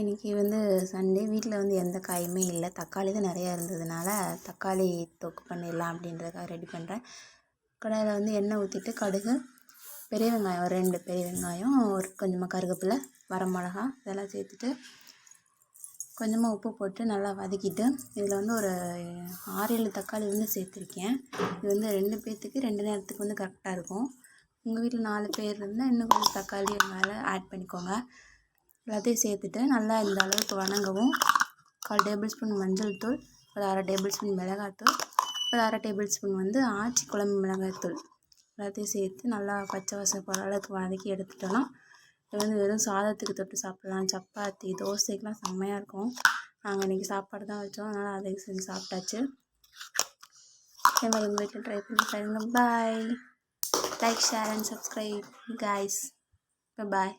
இன்றைக்கி வந்து சண்டே. வீட்டில் வந்து எந்த காயுமே இல்லை. தக்காளி தான் நிறையா இருந்ததுனால தக்காளி தொக்கு பண்ணிடலாம் அப்படின்றதுக்காக ரெடி பண்ணுறேன் கடாயில் வந்து எண்ணெய் ஊற்றிட்டு கடுகு பெரிய வெங்காயம் ஒரு ரெண்டு பெரிய வெங்காயம் ஒரு கொஞ்சமாக கருகப்பில் வரமிளகா இதெல்லாம் சேர்த்துட்டு கொஞ்சமாக உப்பு போட்டு நல்லா வதக்கிட்டு இதில் வந்து ஒரு ஆறு ஏழு தக்காளி வந்து சேர்த்துருக்கேன். இது வந்து ரெண்டு பேர்த்துக்கு ரெண்டு நேரத்துக்கு வந்து கரெக்டாக இருக்கும். உங்கள் வீட்டில் நாலு பேர் இருந்தால் இன்னும் கொஞ்சம் தக்காளி மேலே ஆட் பண்ணிக்கோங்க. எல்லாத்தையும் சேர்த்துட்டு நல்லா இந்த அளவுக்கு வணங்கவும். கால் டேபிள் ஸ்பூன் மஞ்சள் தூள் ஒரு அரை டேபிள் ஸ்பூன் மிளகாத்தூள் ஒரு அரை டேபிள் ஸ்பூன் வந்து ஆச்சி குழம்பு மிளகாய்த்தூள் எல்லாத்தையும் சேர்த்து நல்லா பச்சை வாசனை போகிற அளவுக்கு வதக்கி எடுத்துட்டோன்னா இது வந்து வெறும் சாதத்துக்கு தொட்டு சாப்பிட்லாம். சப்பாத்தி தோசைக்கெலாம் செம்மையாக இருக்கும். நாங்கள் இன்றைக்கி சாப்பாடு தான் வச்சோம். அதனால் அதை செஞ்சு சாப்பிட்டாச்சு. இதே மாதிரி உங்கள் வீட்டில் ட்ரை பண்ணி பாருங்கள் bye like share and subscribe guys bye